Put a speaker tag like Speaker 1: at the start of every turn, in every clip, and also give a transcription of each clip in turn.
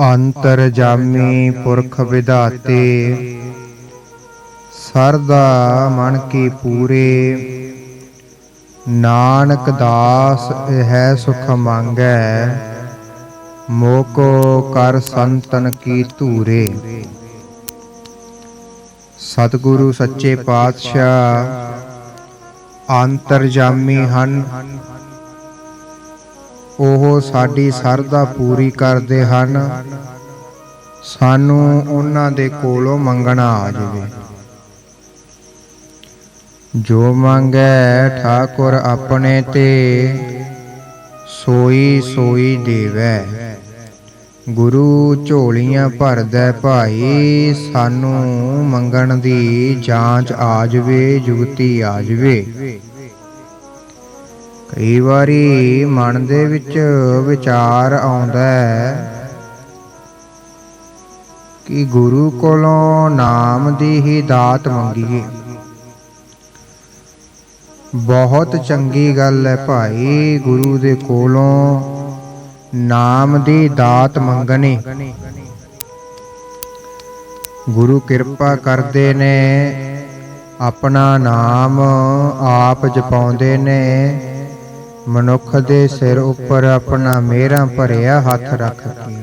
Speaker 1: ਅੰਤਰ ਜਾਮੀ ਪੁਰਖ ਵਿਧਾਤੇ। ਸਰਦਾ ਮਨ ਕੀ ਪੂਰੇ। ਨਾਨਕ ਦਾਸ ਇਹ ਸੁਖ ਮੰਗੈ। ਮੋਕੋ ਕਰ ਸੰਤਨ ਕੀ ਧੂਰੇ। ਸਤਿਗੁਰੂ ਸੱਚੇ ਪਾਤਸ਼ਾਹ ਅੰਤਰਜਾਮੀ ਹਨ। ਉਹ ਸਾਡੀ ਸਰਦਾ ਪੂਰੀ ਕਰਦੇ ਹਨ। ਸਾਨੂੰ ਉਹਨਾਂ ਦੇ ਕੋਲੋਂ ਮੰਗਣਾ ਆ ਜਾਵੇ। ਜੋ ਮੰਗੈ ਠਾਕੁਰ ਆਪਣੇ ਤੇ, ਸੋਈ ਸੋਈ ਦੇਵੈ। ਗੁਰੂ ਝੋਲੀਆਂ ਭਰਦਾ ਭਾਈ, ਸਾਨੂੰ ਮੰਗਣ ਦੀ ਜਾਂਚ ਆ ਜਵੇ, ਜੁਗਤੀ ਆ ਜਵੇ। ਕਈ ਵਾਰੀ ਮਨ ਦੇ ਵਿੱਚ ਵਿਚਾਰ ਆਉਂਦਾ ਹੈ ਕਿ ਗੁਰੂ ਕੋਲੋਂ ਨਾਮ ਦੀ ਹੀ ਦਾਤ ਮੰਗੀਏ। ਬਹੁਤ ਚੰਗੀ ਗੱਲ ਹੈ ਭਾਈ, ਗੁਰੂ ਦੇ ਕੋਲੋਂ ਨਾਮ ਦੀ ਦਾਤ ਮੰਗਣੀ। ਗੁਰੂ ਕਿਰਪਾ ਕਰਦੇ ਨੇ, ਆਪਣਾ ਨਾਮ ਆਪ ਜਪਾਉਂਦੇ ਨੇ ਮਨੁੱਖ ਦੇ ਸਿਰ ਉੱਪਰ ਆਪਣਾ ਮੇਰਾ ਭਰਿਆ ਹੱਥ ਰੱਖ ਕੇ।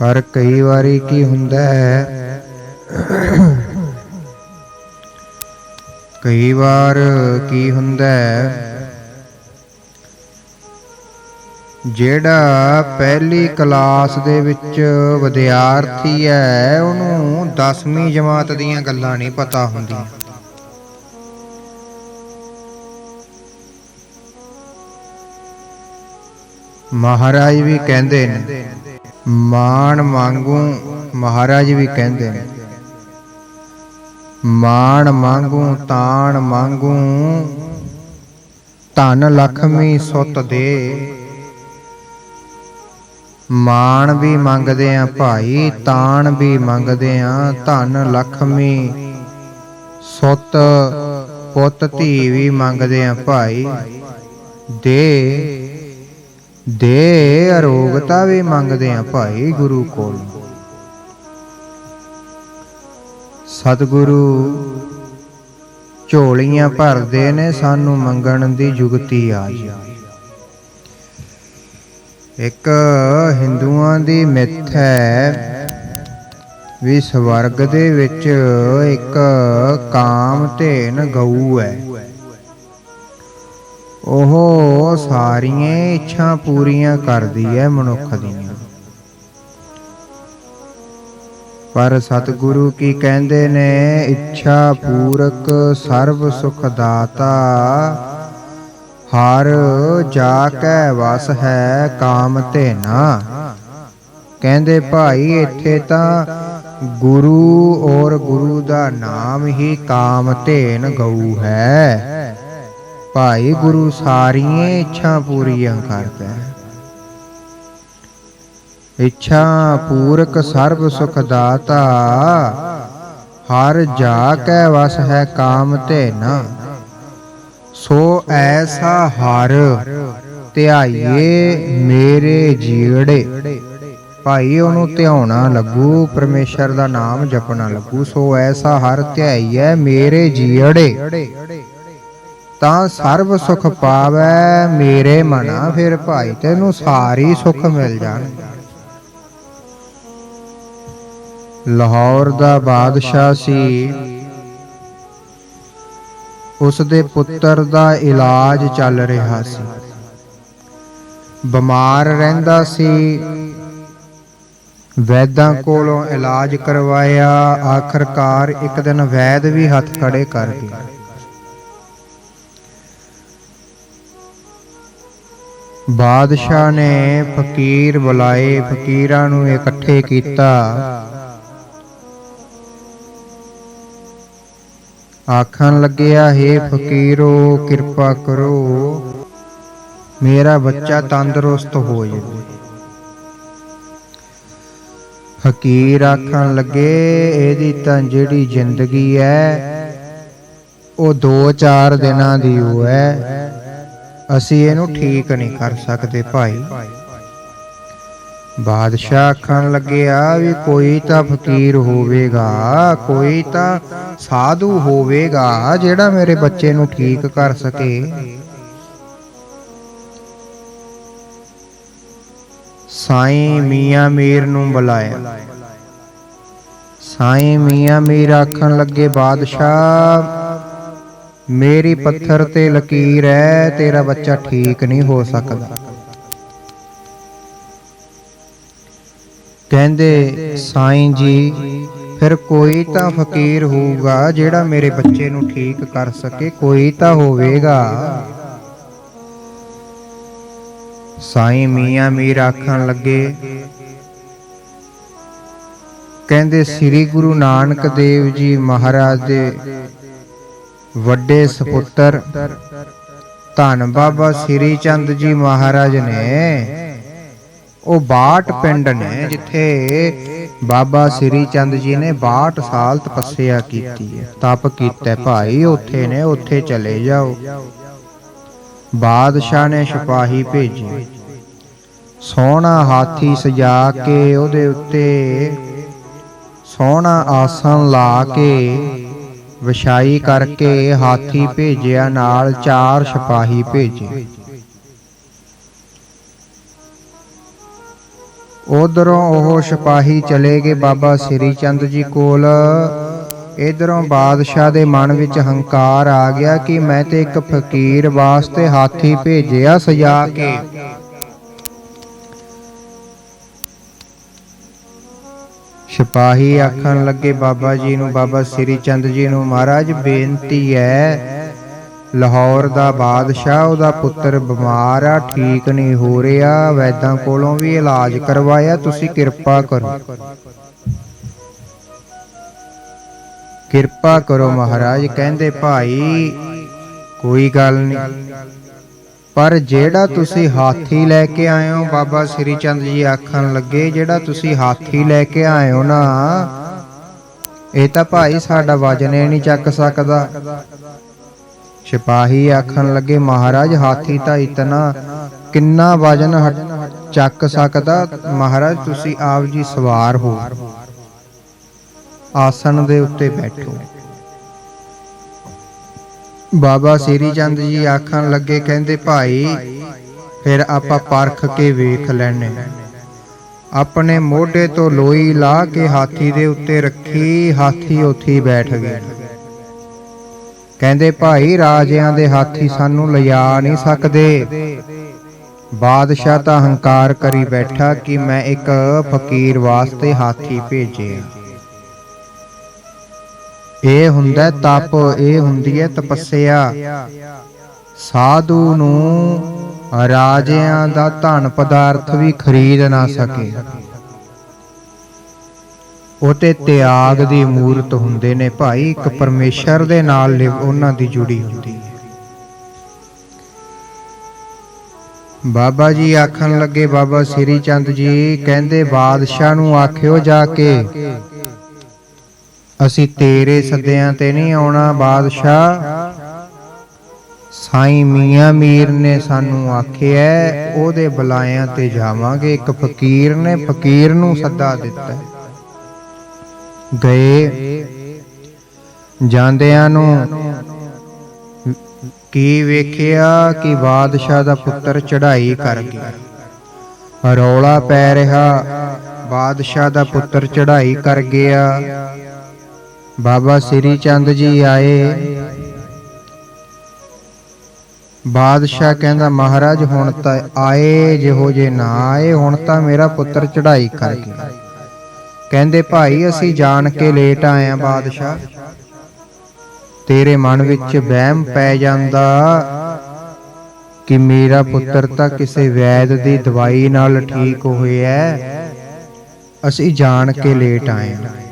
Speaker 1: ਪਰ ਕਈ ਵਾਰੀ ਕੀ ਹੁੰਦਾ ਹੈ, ਕਈ ਵਾਰ ਕੀ ਹੁੰਦਾ ਹੈ, ਜਿਹੜਾ ਪਹਿਲੀ ਕਲਾਸ ਦੇ ਵਿੱਚ ਵਿਦਿਆਰਥੀ ਹੈ, ਉਹਨੂੰ 10ਵੀਂ ਜਮਾਤ ਦੀਆਂ ਗੱਲਾਂ ਨਹੀਂ ਪਤਾ ਹੁੰਦੀਆਂ। ਮਹਾਰਾਜ ਵੀ ਕਹਿੰਦੇ ਨੇ, ਮਾਣ ਮੰਗੂ ਮਹਾਰਾਜ ਵੀ ਕਹਿੰਦੇ ਨੇ। ਮਾਣ ਮੰਗੂ ਤਾਣ ਮੰਗੂ ਧਨ ਲਖਮੀ ਸੁੱਤ ਦੇ। ਮਾਣ ਵੀ ਮੰਗਦੇ ਆ ਭਾਈ, ਤਾਣ ਵੀ ਮੰਗਦੇ ਆ ਧਨ ਲਖਮੀ ਸੁੱਤ। ਪੁੱਤ ਧੀ ਵੀ ਮੰਗਦੇ ਆ ਭਾਈ, ਦੇ ਦੇ ਅਰੋਗਤਾ ਵੀ ਮੰਗਦੇ ਆ ਭਾਈ ਗੁਰੂ ਕੋਲ। ਸਤਿਗੁਰੂ, ਝੋਲੀਆਂ ਭਰਦੇ ਨੇ ਸਾਨੂੰ ਮੰਗਣ ਦੀ ਜੁਗਤੀ ਆ ਜੀ ਇੱਕ ਹਿੰਦੂਆਂ ਦੀ ਮਿੱਥ ਹੈ ਵੀ ਸਵਰਗ ਦੇ ਵਿੱਚ ਇੱਕ ਕਾਮ ਧੇਨ ਗਊ ਹੈ। ਉਹ ਸਾਰੀਆਂ ਇੱਛਾ ਪੂਰੀਆਂ ਕਰਦੀ ਹੈ ਮਨੁੱਖ ਦੀਆਂ। ਪਰ ਸਤਿਗੁਰੂ ਕੀ ਕਹਿੰਦੇ ਨੇ, ਇੱਛਾ ਪੂਰਕ ਸਰਬ ਸੁਖ ਦਾਤਾ, ਹਰ ਜਾ ਕੈ ਵਸ ਹੈ ਕਾਮ ਧੇਨਾ। ਕਹਿੰਦੇ ਭਾਈ, ਇੱਥੇ ਤਾਂ ਗੁਰੂ ਔਰ ਗੁਰੂ ਦਾ ਨਾਮ ਹੀ ਕਾਮ ਧੇਨ ਗਊ ਹੈ। ਭਾਈ ਗੁਰੂ ਸਾਰੀਆਂ ਇੱਛਾ ਪੂਰੀਆਂ ਕਰਦਾ ਹੈ। ਇੱਛਾ ਪੂਰਕ ਸਰਬ ਸੁਖ ਦਾਤਾ, ਹਰ ਜਾ ਕੈ ਵਸ ਹੈ ਕਾਮ ਧੇਨਾ ਸੋ ਐਸਾ ਹਰ ਧਿਆਈਏ ਮੇਰੇ ਜੀੜੇ। ਭਾਈ ਉਹਨੂੰ ਧਿਆਉਣਾ ਲੱਗੂ, ਪਰਮੇਸ਼ਰ ਦਾ ਨਾਮ ਜਪਣਾ ਲੱਗੂ। ਸੋ ਐਸਾ ਹਰ ਧਿਆਈਏ ਮੇਰੇ ਜੀੜੇ। ਤਾਂ ਸਰਬ ਸੁਖ ਪਾਵੈ, ਮੇਰੇ ਮਨਾ ਫਿਰ ਭਾਈ, ਤੈਨੂੰ ਸਾਰੀ ਸੁਖ ਮਿਲ ਜਾਣਗੇ ਲਾਹੌਰ ਦਾ ਬਾਦਸ਼ਾਹ ਸੀ। ਉਸ ਦੇ ਪੁੱਤਰ ਦਾ ਇਲਾਜ ਚੱਲ ਰਿਹਾ ਸੀ। ਬਿਮਾਰ ਰਹਿੰਦਾ ਸੀ। ਵੈਦਾਂ ਕੋਲੋਂ ਇਲਾਜ ਕਰਵਾਇਆ। ਆਖਰਕਾਰ ਇੱਕ ਦਿਨ ਵੈਦ ਵੀ ਹੱਥ ਖੜੇ ਕਰ ਗਿਆ ਬਾਦਸ਼ਾਹ ਨੇ ਫਕੀਰ ਬੁਲਾਏ, ਫਕੀਰਾਂ ਨੂੰ ਇਕੱਠੇ ਕੀਤਾ। ਆਖਣ ਲੱਗਿਆ, ਹੈ ਫਕੀਰੋ, ਕਿਰਪਾ ਕਰੋ, ਮੇਰਾ ਬੱਚਾ ਤੰਦਰੁਸਤ ਹੋ ਜਾਵੇ। ਫਕੀਰ ਆਖਣ ਲੱਗੇ, ਇਹਦੀ ਤਾਂ ਜਿਹੜੀ ਜ਼ਿੰਦਗੀ ਹੈ, ਉਹ 2-4 ਦਿਨਾਂ ਦੀ ਉਹ ਹੈ ਅਸੀਂ ਇਹਨੂੰ ਠੀਕ ਨਹੀਂ ਕਰ ਸਕਦੇ ਭਾਈ। ਬਾਦਸ਼ਾਹ ਆਖਣ ਲੱਗਿਆ ਵੀ ਕੋਈ ਤਾਂ ਫਕੀਰ ਹੋਵੇਗਾ, ਕੋਈ ਤਾਂ ਸਾਧੂ ਹੋਵੇਗਾ ਜਿਹੜਾ ਮੇਰੇ ਬੱਚੇ ਨੂੰ ਠੀਕ ਕਰ ਸਕੇ। ਸਾਈਂ ਮੀਆਂ ਮੀਰ ਨੂੰ ਬੁਲਾਇਆ। ਸਾਈਂ ਮੀਆਂ ਮੀਰ ਆਖਣ ਲੱਗੇ, ਬਾਦਸ਼ਾਹ ਮੇਰੀ ਪੱਥਰ ਤੇ ਲਕੀਰ ਹੈ ਤੇਰਾ ਬੱਚਾ ਠੀਕ ਨਹੀਂ ਹੋ ਸਕਦਾ। ਕਹਿੰਦੇ, ਸਾਈਂ ਜੀ, ਫਿਰ ਕੋਈ ਤਾਂ ਫਕੀਰ ਹੋਊਗਾ ਜਿਹੜਾ ਮੇਰੇ ਬੱਚੇ ਨੂੰ ਠੀਕ ਕਰ ਸਕੇ, ਕੋਈ ਤਾਂ ਹੋਵੇਗਾ। ਸਾਈਂ ਮੀਆਂ ਮੀਰ ਆਖਣ ਲੱਗੇ, ਕਹਿੰਦੇ, ਸ੍ਰੀ ਗੁਰੂ ਨਾਨਕ ਦੇਵ ਜੀ ਮਹਾਰਾਜ ਦੇ ਵੱਡੇ ਸੁਪੁੱਤਰ ਧੰਨ ਬਾਬਾ ਸ੍ਰੀ ਚੰਦ ਜੀ ਮਹਾਰਾਜ ਨੇ। ਉਹ ਬਾਟ ਪਿੰਡ ਨੇ ਜਿੱਥੇ ਬਾਬਾ ਸ੍ਰੀ ਚੰਦ ਜੀ ਨੇ 62 ਸਾਲ ਤਪੱਸਿਆ ਕੀਤੀ ਹੈ। ਤਪ ਕੀਤਾ ਭਾਈ ਉੱਥੇ ਨੇ ਉੱਥੇ ਚਲੇ ਜਾਓ। ਬਾਦਸ਼ਾਹ ਨੇ ਸਿਪਾਹੀ ਭੇਜੇ। ਸੋਹਣਾ ਹਾਥੀ ਸਜਾ ਕੇ ਉਹਦੇ ਉੱਤੇ ਸੋਹਣਾ ਆਸਣ ਲਾ ਕੇ ਵਿਛਾਈ ਕਰਕੇ ਹਾਥੀ ਭੇਜਿਆ ਨਾਲ ਚਾਰ ਸਿਪਾਹੀ ਭੇਜੇ। ਉਧਰੋਂ ਉਹ ਸਿਪਾਹੀ ਚਲੇ ਗਏ ਬਾਬਾ ਸ੍ਰੀ ਚੰਦ ਜੀ ਕੋਲ। ਇਧਰੋਂ ਬਾਦਸ਼ਾਹ ਦੇ ਮਨ ਵਿੱਚ ਹੰਕਾਰ ਆ ਗਿਆ ਕਿ ਮੈਂ ਤੇ ਇੱਕ ਫਕੀਰ ਵਾਸਤੇ ਹਾਥੀ ਭੇਜਿਆ ਸਜਾ ਕੇ। ਸਿਪਾਹੀ ਆਖਣ ਲੱਗੇ, ਬਾਬਾ ਜੀ ਨੂੰ, ਬਾਬਾ ਸ੍ਰੀ ਚੰਦ ਜੀ ਨੂੰ ਮਹਾਰਾਜ, ਬੇਨਤੀ ਹੈ, ਲਾਹੌਰ ਦਾ ਬਾਦਸ਼ਾਹ, ਉਹਦਾ ਪੁੱਤਰ ਬਿਮਾਰ ਆ, ਠੀਕ ਨਹੀਂ ਹੋ ਰਿਹਾ, ਵੈਦਾਂ ਕੋਲੋਂ ਵੀ ਇਲਾਜ ਕਰਵਾਇਆ, ਤੁਸੀਂ ਕਿਰਪਾ ਕਰੋ। ਕਿਰਪਾ ਕਰੋ ਮਹਾਰਾਜ, ਕਹਿੰਦੇ, ਭਾਈ, ਕੋਈ ਗੱਲ ਨਹੀਂ। ਪਰ ਜਿਹੜਾ ਤੁਸੀਂ ਹਾਥੀ ਲੈ ਕੇ ਆਏ ਹੋ ਬਾਬਾ ਸ੍ਰੀ ਚੰਦ ਜੀ ਆਖਣ ਲੱਗੇ, ਜਿਹੜਾ ਤੁਸੀਂ ਹਾਥੀ ਲੈ ਕੇ ਆਏ ਹੋ ਨਾ, ਇਹ ਤਾਂ ਭਾਈ ਸਾਡਾ ਵਜਨ ਹੀ ਨਹੀਂ ਚੱਕ ਸਕਦਾ। ਸਿਪਾਹੀ ਆਖਣ ਲੱਗੇ, ਮਹਾਰਾਜ ਹਾਥੀ ਤਾਂ ਇਤਨਾ ਕਿੰਨਾ ਵਜਨ ਹਟ- ਚੱਕ ਸਕਦਾ, ਮਹਾਰਾਜ ਤੁਸੀਂ ਆਪ ਜੀ ਸਵਾਰ ਹੋ। ਆਸਣ ਦੇ ਉੱਤੇ ਬੈਠੋ। ਬਾਬਾ ਸ੍ਰੀ ਚੰਦ ਜੀ ਆਖਣ ਲੱਗੇ ਕਹਿੰਦੇ, ਭਾਈ, ਫਿਰ ਆਪਾਂ ਪਰਖ ਕੇ ਵੇਖ ਲੈਣੇ ਆਪਣੇ ਮੋਢੇ ਤੋਂ ਲੋਈ ਲਾ ਕੇ ਹਾਥੀ ਦੇ ਉੱਤੇ ਰੱਖੀ, ਹਾਥੀ ਉੱਥੇ ਬੈਠ ਗਿਆ ਕਹਿੰਦੇ, ਭਾਈ, ਰਾਜਿਆਂ ਦੇ ਹਾਥੀ ਸਾਨੂੰ ਲਿਜਾ ਨਹੀਂ ਸਕਦੇ। ਬਾਦਸ਼ਾਹ ਤਾਂ ਹੰਕਾਰ ਕਰੀ ਬੈਠਾ ਕਿ ਮੈਂ ਇੱਕ ਫਕੀਰ ਵਾਸਤੇ ਹਾਥੀ ਭੇਜਿਆ। ਇਹ ਹੁੰਦਾ ਤਪ, ਇਹ ਹੁੰਦੀ ਹੈ ਤਪੱਸਿਆ। ਸਾਧੂ ਨੂੰ ਰਾਜਿਆਂ ਦਾ ਧਨ ਪਦਾਰਥ ਵੀ ਖਰੀਦ ਨਾ ਸਕੇ। ਉਹ ਤਿਆਗ ਦੀ ਮੂਰਤ ਹੁੰਦੇ ਨੇ ਭਾਈ, ਇੱਕ ਪਰਮੇਸ਼ਰ ਦੇ ਨਾਲ ਉਹਨਾਂ ਦੀ ਜੁੜੀ ਹੁੰਦੀ ਹੈ। ਬਾਬਾ ਜੀ ਆਖਣ ਲੱਗੇ, ਬਾਬਾ ਸ੍ਰੀ ਚੰਦ ਜੀ, ਕਹਿੰਦੇ, ਬਾਦਸ਼ਾਹ ਨੂੰ ਆਖਿਓ ਜਾ ਕੇ ਅਸੀਂ ਤੇਰੇ ਸੱਦਿਆਂ ਤੇ ਨਹੀਂ ਆਉਣਾ ਬਾਦਸ਼ਾਹ। ਸਾਈਂ ਮੀਆਂ ਮੀਰ ਨੇ ਸਾਨੂੰ ਆਖਿਆ ਉਹਦੇ ਬੁਲਾਇਆਂ ਤੇ ਜਾਵਾਂਗੇ। ਇੱਕ ਫਕੀਰ ਨੇ ਫਕੀਰ ਨੂੰ ਸੱਦਾ ਦਿੱਤਾ। ਗਏ ਜਾਂਦਿਆਂ ਨੂੰ ਕੀ ਵੇਖਿਆ ਕਿ ਬਾਦਸ਼ਾਹ ਦਾ ਪੁੱਤਰ ਚੜ੍ਹਾਈ ਕਰ ਗਿਆ। ਰੌਲਾ ਪੈ ਰਿਹਾ। ਬਾਦਸ਼ਾਹ ਦਾ ਪੁੱਤਰ ਚੜ੍ਹਾਈ ਕਰ ਗਿਆ। ਬਾਬਾ ਸ੍ਰੀ ਚੰਦ ਜੀ ਆਏ। ਬਾਦਸ਼ਾਹ ਕਹਿੰਦਾ, ਮਹਾਰਾਜ, ਹੁਣ ਤਾਂ ਆਏ ਜਿਹੋ ਜੇ ਨਾ ਆਏ, ਹੁਣ ਤਾਂ ਮੇਰਾ ਪੁੱਤਰ ਚੜ੍ਹਾਈ ਕਰ ਗਿਆ ਕਹਿੰਦੇ, ਭਾਈ, ਅਸੀਂ ਜਾਣ ਕੇ ਲੇਟ ਆਏ ਆ ਬਾਦਸ਼ਾਹ। ਤੇਰੇ ਮਨ ਵਿੱਚ ਵਹਿਮ ਪੈ ਜਾਂਦਾ ਕਿ ਮੇਰਾ ਪੁੱਤਰ ਤਾਂ ਕਿਸੇ ਵੈਦ ਦੀ ਦਵਾਈ ਨਾਲ ਠੀਕ ਹੋਇਆ। ਹੈ। ਅਸੀਂ ਜਾਣ ਕੇ ਲੇਟ ਆਏ ਹਾਂ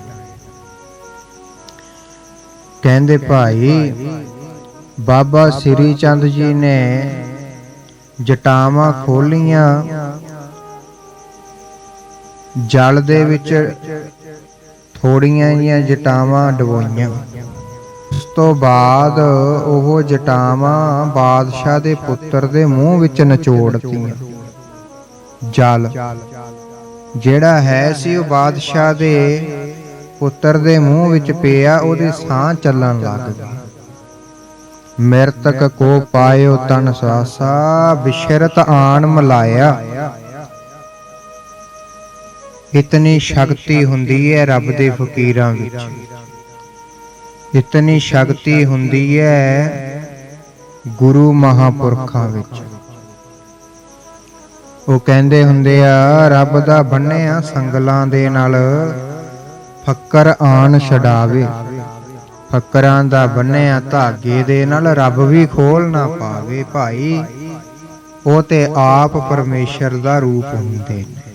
Speaker 1: ਕਹਿੰਦੇ ਭਾਈ, ਬਾਬਾ ਸ੍ਰੀ ਚੰਦ ਜੀ ਨੇ ਜਟਾਵਾਂ ਖੋਲੀਆਂ। ਜਲ ਦੇ ਵਿੱਚ ਥੋੜੀਆਂ ਜੀਆਂ ਜਟਾਵਾਂ ਡਬੋਈਆਂ। ਉਸ ਤੋਂ ਬਾਅਦ ਉਹ ਜਟਾਵਾਂ ਬਾਦਸ਼ਾਹ ਦੇ ਪੁੱਤਰ ਦੇ ਮੂੰਹ ਵਿੱਚ ਨਿਚੋੜਤੀਆਂ। ਜਲ ਜਿਹੜਾ ਹੈ ਸੀ ਉਹ ਬਾਦਸ਼ਾਹ ਦੇ ਪੁੱਤਰ ਦੇ ਮੂੰਹ ਵਿੱਚ ਪਿਆ, ਉਹਦੀ ਸਾਹ ਚੱਲਣ ਲੱਗ ਗਈ। ਮਿਰਤਕ ਕੋ ਪਾਇਓ ਤਨ ਸਾਸਾ, ਬਿਸ਼ਰਤ ਆਣ ਮਲਾਇਆ। ਇਤਨੀ ਸ਼ਕਤੀ ਹੁੰਦੀ ਹੈ ਰੱਬ ਦੇ ਫਕੀਰਾਂ ਵਿੱਚ। ਇਤਨੀ ਸ਼ਕਤੀ ਹੁੰਦੀ ਹੈ ਗੁਰੂ ਮਹਾਪੁਰਖਾਂ ਵਿੱਚ। ਉਹ ਕਹਿੰਦੇ ਹੁੰਦੇ ਆ, ਰੱਬ ਦਾ ਬੰਨਿਆ ਸੰਗਲਾਂ ਦੇ ਨਾਲ ਫੱਕਰ ਆਣ ਛਡਾਵੇ। ਫੱਕਰਾਂ ਦਾ ਬੰਨਿਆ ਧਾਗੇ ਦੇ ਨਾਲ ਰੱਬ ਵੀ ਖੋਲ ਨਾ ਪਾਵੇ ਭਾਈ। ਉਹ ਤੇ ਆਪ ਪਰਮੇਸ਼ਰ ਦਾ ਰੂਪ ਹੁੰਦੇ ਨੇ।